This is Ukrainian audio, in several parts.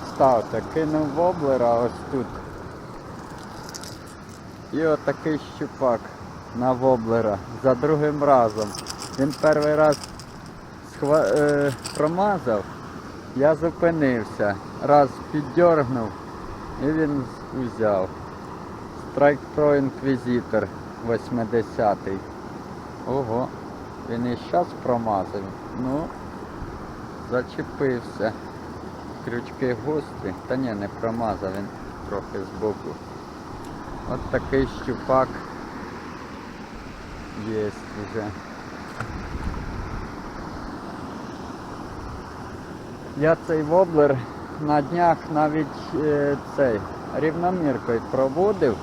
представте, кинув воблера ось тут. І отакий щупак на воблера за другим разом. Він перший раз схва... е, промазав, я зупинився, раз піддергнув і він узяв. Strike Pro Inquisitor 80-й. Ого, він і зараз промазав. Ну, зачепився. Крючки гострі. Та ні, не промазав, він трохи збоку. От такий щупак є вже. Я цей воблер на днях навіть е, цей рівноміркою проводив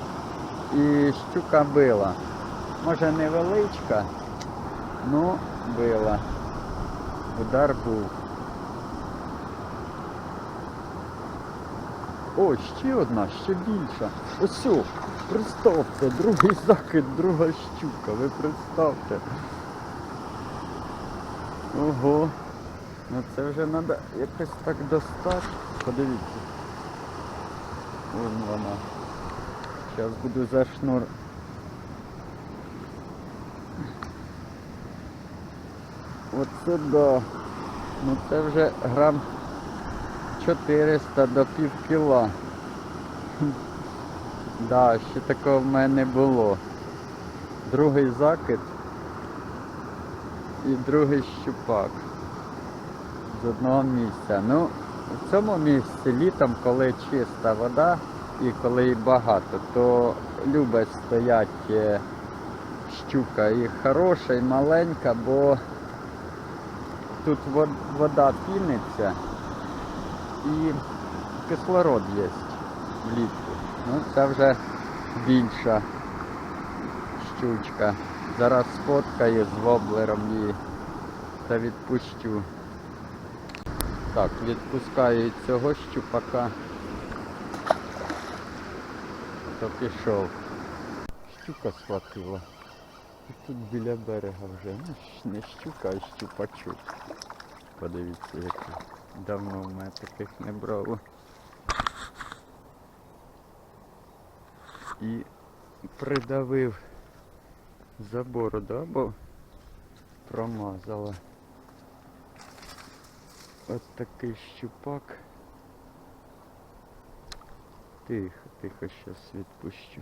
і щука била. Може невеличка, ну била. Удар був. О, ще одна, ще більша. Ось, представте, другий закид, друга щука, ви представте. Ого. Ну це вже треба якось так достати. Подивіться. Вон вона. Зараз буду за шнур. Оце да. Ну це вже грам 400 до пів кіла. Да, ще такого в мене було. Другий закид і другий щупак з одного місця. Ну, в цьому місці літом, коли чиста вода і коли її багато, то любить стоять е, щука і хороша, і маленька, бо тут вода піниться і кислород є влітку. Ну, це вже більша щучка. Зараз сфоткаю з воблером її та відпущу. Так, відпускаю цього щупака. То пішов. Щука схватила. І тут біля берега вже. Ну, не щука, а щупачок. Подивіться, який. Давно в мене таких не брало. І придавив за бороду, або промазала. От такий щупак. Тихо, тихо, щас відпущу.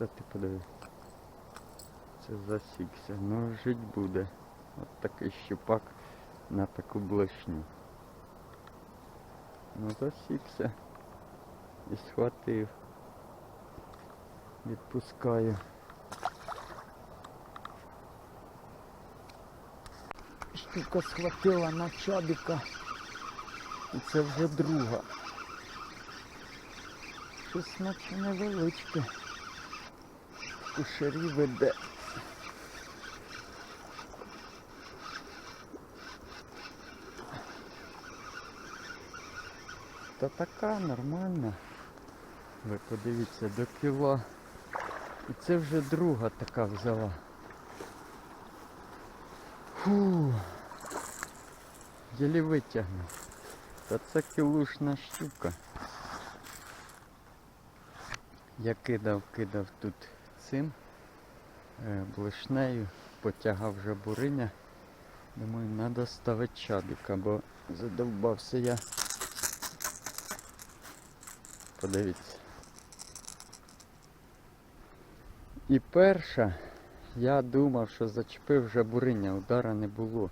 Та ти подиви. Це засікся. Ну жить буде. От такий щупак на таку блешню. Ну засікся. І схватив. Відпускаю. Штука схватила на чабіка. І це вже друга. Щось наче невеличке. Кушарі веде. Та така нормальна. Ви подивіться до кіла. І це вже друга така взяла. Фу. Єлі витягнув. Та це кілушна щука. Я кидав, кидав тут цим е, блишнею, потягав вже буриня. Думаю, треба ставити чабіка, бо задовбався я. Подивіться. І перша, я думав, що зачепив вже буриня, удара не було.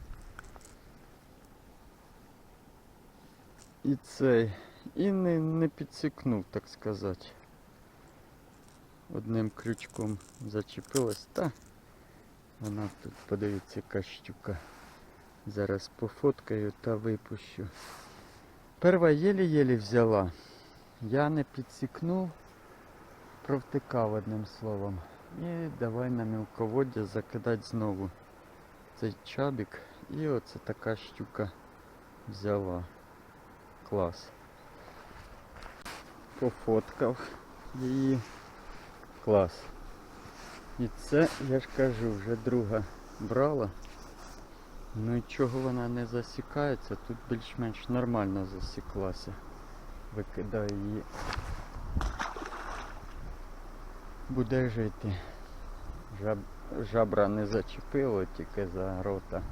І цей. І не, не підсікнув, так сказати. Одним крючком зачепилась, та вона тут, подивіться, яка щука. Зараз пофоткаю та випущу. Перва єлі-єлі взяла. Я не підсікнув, провтикав одним словом. І давай на мілководдя закидати знову цей чабік. І оце така щука взяла. Клас. Пофоткав її. Клас. І це, я ж кажу, вже друга брала. Ну і чого вона не засікається, тут більш-менш нормально засіклася. Викидаю її. Буде жити. Жаб... Жабра не зачепило тільки за рота.